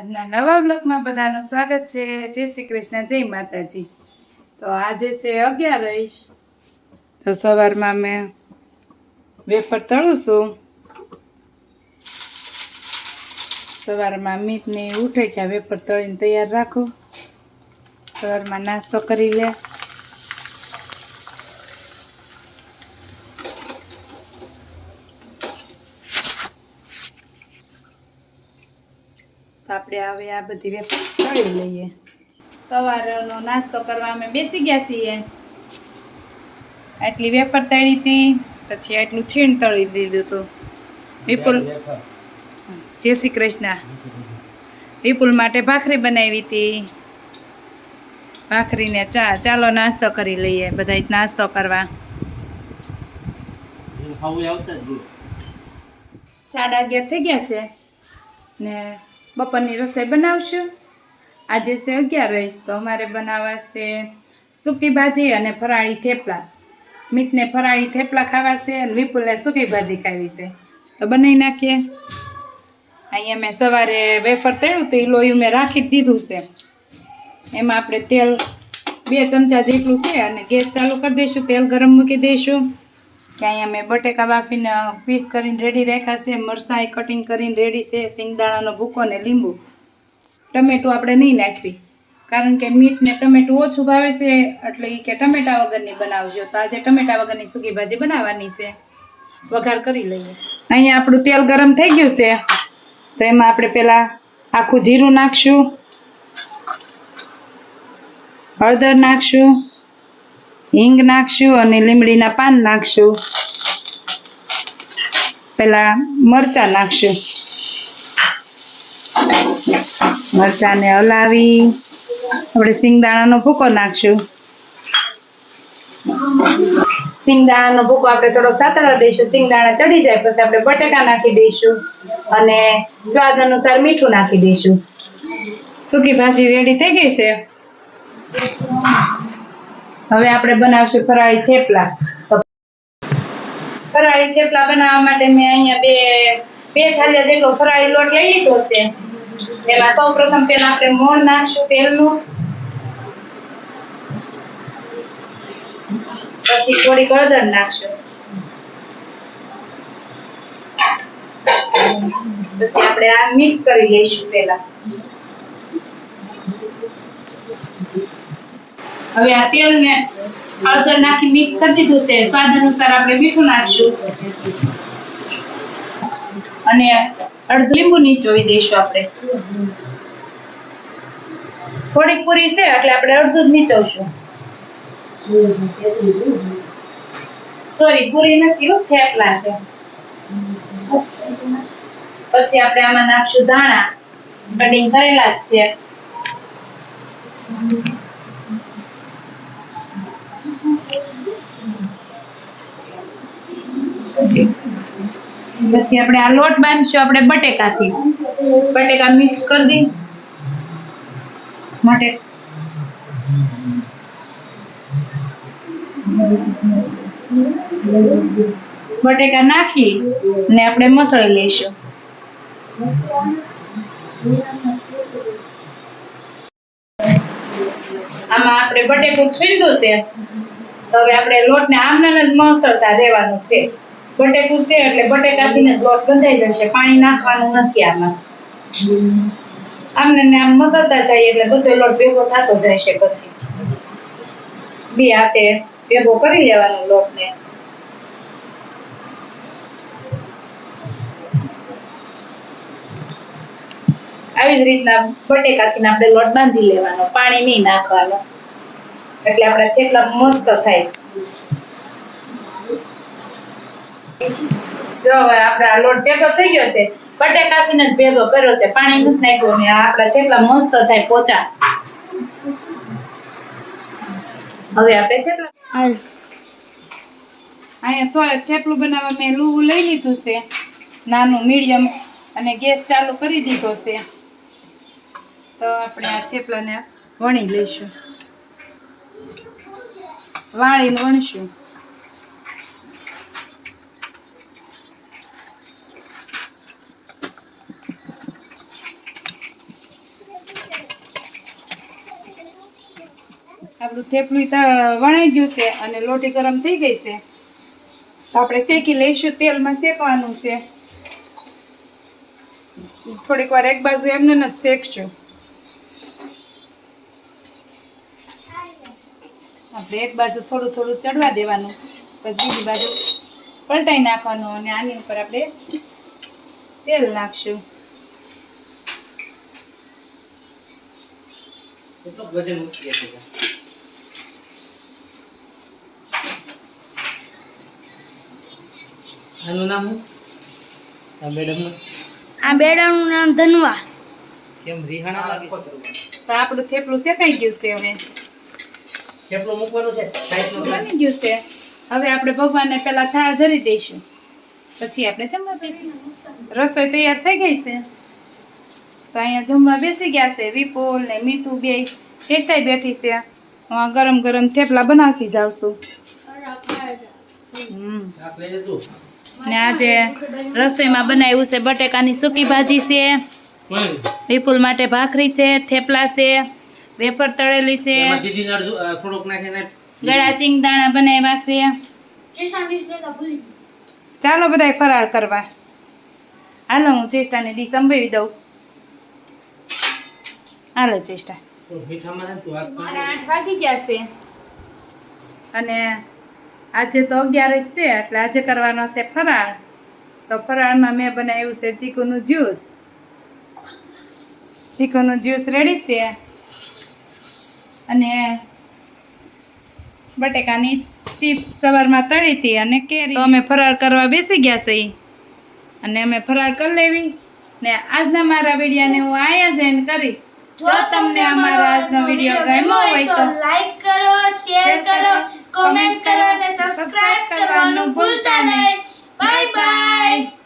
આજના નવા બ્લોગમાં બધાનું સ્વાગત છે. જય શ્રી કૃષ્ણ, જય માતાજી. તો આજે છે અગિયારસ. તો સવારમાં મેં વેફર તળું છું સવારમાં મીતને ઉઠે કે વેફર તળીને તૈયાર રાખું. સવારમાં નાસ્તો કરી લે. આપણે હવે આ બધી વેફર તળી લઈએ. સવારનો નાસ્તો કરવા અમે બેસી ગયા છીએ. આટલી વેફર તળી હતી પછી આટલું છીણ તળી દીધું હતું. વિપુલ જય શ્રી કૃષ્ણ. વિપુલ માટે ભાખરી બનાવી હતી. ભાખરીને ચા ચાલો નાસ્તો કરી લઈએ બધા નાસ્તો કરવા. સાડા અગિયાર થઈ ગયા છે ને બપોરની રસોઈ બનાવશું? આજે છે રહીશ તો અમારે બનાવવા છે સૂકી ભાજી અને ફરાળી થેપલા. મિતને ફરાળી થેપલા ખાવા છે અને વિપુલને સૂકી ભાજી ખાવી છે તો બનાવી નાખીએ. અહીંયા મેં સવારે વેફર તળ્યું તો એ લોહી મેં રાખી દીધું છે. એમાં આપણે તેલ બે ચમચા જેટલું છે અને ગેસ ચાલુ કરી દઈશું, તેલ ગરમ મૂકી દઈશું. કે અહીંયા મેં બટેકા બાફીને પીસ કરીને રેડી રાખ્યા છે મરચાં કટિંગ કરીને રેડી છે સિંગદાણાનો ભૂકો ને લીંબુ. ટમેટું આપણે નહીં નાખવી. કારણ કે મીઠને ટમેટું ઓછું ભાવે છે, એટલે એ કે ટમેટા વગરની બનાવજો. તો આજે ટમેટા વગરની સૂકી ભાજી બનાવવાની છે. વઘાર કરી લઈએ. અહીંયા આપણું તેલ ગરમ થઈ ગયું છે. તો એમાં આપણે પહેલાં આખું જીરું નાખશું. હળદર નાખશું. હિંગ નાખશું અને લીમડીના પાન નાખશું. પેલા મરચા નાખશું. મરચાને હલાવી, આપણે સિંગદાણાનો ભૂકો નાખશું. સિંગદાણાનો ભૂકો આપણે થોડોક સાતળવા દઈશું. સિંગદાણા ચડી જાય પછી આપણે બટેકા નાખી દઈશું અને સ્વાદ અનુસાર મીઠું નાખી દઈશું. સૂકી ભાજી રેડી થઈ ગઈ છે? હવે આપણે બનાવશું ફરાળી થેપલા. ફરાળી થેપલા બનાવવા માટે મેં અહીંયા બે બે છાલિયા જેટલો ફરાળી લોટ લઈ લીધો છે. એમાં સૌ પ્રથમ પેલા આપણે મોણ નાખશું તેલનું. પછી થોડી હળદર નાખશું. પછી આપણે આ મિક્સ કરી લઈશું પેલા હવે આ તેલ ને હળદર નાખી મિક્સ કરી દીધું છે. સ્વાદ અનુસાર આપણે મીઠું નાખશું. અને અડધું લીંબુ નીચોવી દઈશું આપણે. થોડીક પૂરી છે એટલે આપણે અડધું જ નીચોવશું. સોરી પૂરી નથી હો, થેપલા છે. પછી આપણે આમાં નાખશું ધાણા. કટિંગ કરેલા જ છે. પછી આપણે આ લોટ બાંધશું, આપણે બટેકાથી. બટેકા મિક્સ કરી દઈ. માટે બટેકા નાખી ને આપણે મસળી લઈશું. આમાં આપણે બટેકું છીંદું છે. તો હવે આપણે લોટને આમના જ મસળતા દેવાનું છે. બટેકું એટલે બટેકાથી ને લોટ બંધાઈ જશે. પાણી નાખવાનું નથી આમાં. આમને આમ મસળતા જાય એટલે બધો લોટ ભેગો થતો જાય છે પછી. બે હાથે ભેગો કરી લેવાનો લોટને. આવી જ રીતના બટેકાથી આપણે લોટ બાંધી લેવાનો, પાણી નહીં નાખવાનો. એટલે આપણે થેપલા મસ્ત થાય. ને થેપલા અહીંયા થેપલું બનાવવા મેં લઈ લીધું છે, નાનું મીડિયમ અને ગેસ ચાલુ કરી દીધો છે. તો આપણે આ થેપલાને વણી લઈશું. વાળીને વણશું. થેપલું ત- વણાઈ ગયું છે અને લોટી ગરમ થઈ ગઈ છે. તો આપણે શેકી લઈશું, તેલમાં શેકવાનું છે. થોડીક વાર એક બાજુ એમને જ શેકશું આપણે એક બાજુ થોડું થોડું ચડવા દેવાનું, પછી બીજી બાજુ પલટાઈ નાખવાનું અને આની ઉપર આપણે તેલ નાખશું. વજન મૂકીએ આનું નામ શું? આ મેડમનું? આ બેડાનું નામ ધનવા. કેમ રીહાણા લાગે તો આપણું થેપલું શેકાઈ ગયું છે હવે. થેપલું મૂકવાનું છે? બની ગયું છે. હવે આપણે ભગવાનને પેલા થાળ ધરી દઈશું. પછી આપણે જમવા બેસી રસોઈ તૈયાર થઈ ગઈ છે. તો અહીંયા જમવા બેસી ગયા છે. વિપુલ ને મીતુ બે ચેષ્ટાઈ બેઠી છે. હું આ ગરમ ગરમ થેપલા બનાવતી જાઉં છું. હમ. ને આજે રસોઈમાં બનાવ્યું છે બટેકાની સૂકી ભાજી છે? વિપુલ માટે ભાખરી છે થેપલા છે વેફર તળેલી છે. ગળા ચીંગદાણા બનાવ્યા છે. ચાલો બધાય ફરાળ કરવા. હાલો હું ચેષ્ટાને દી સંભાવી દઉં. હાલો ચેષ્ટા. આઠ વાગી ગયા છે. અને આજે તો અગિયારસ છે એટલે આજે કરવાનો છે ફરાળ. તો ફરાળમાં મેં બનાવ્યું છે ચીકુનું જ્યુસ. ચીકુનું જ્યુસ રેડી છે. અને બટેકાની ચીપ સવારમાં તળી હતી અને કેરી. તો અમે ફરાળ કરવા બેસી ગયા છે. અને અમે ફરાળ કરી લેવી. ને આજના મારા વિડીયાને હું અહીંયા જ end કરીશ. જો તમને અમારો આજનો વીડિયો ગમ્યો હોય તો લાઈક કરો શેર કરો. કોમેન્ટ કરો અને સબસ્ક્રાઇબ કરવાનું ભૂલતા નહીં. Bye bye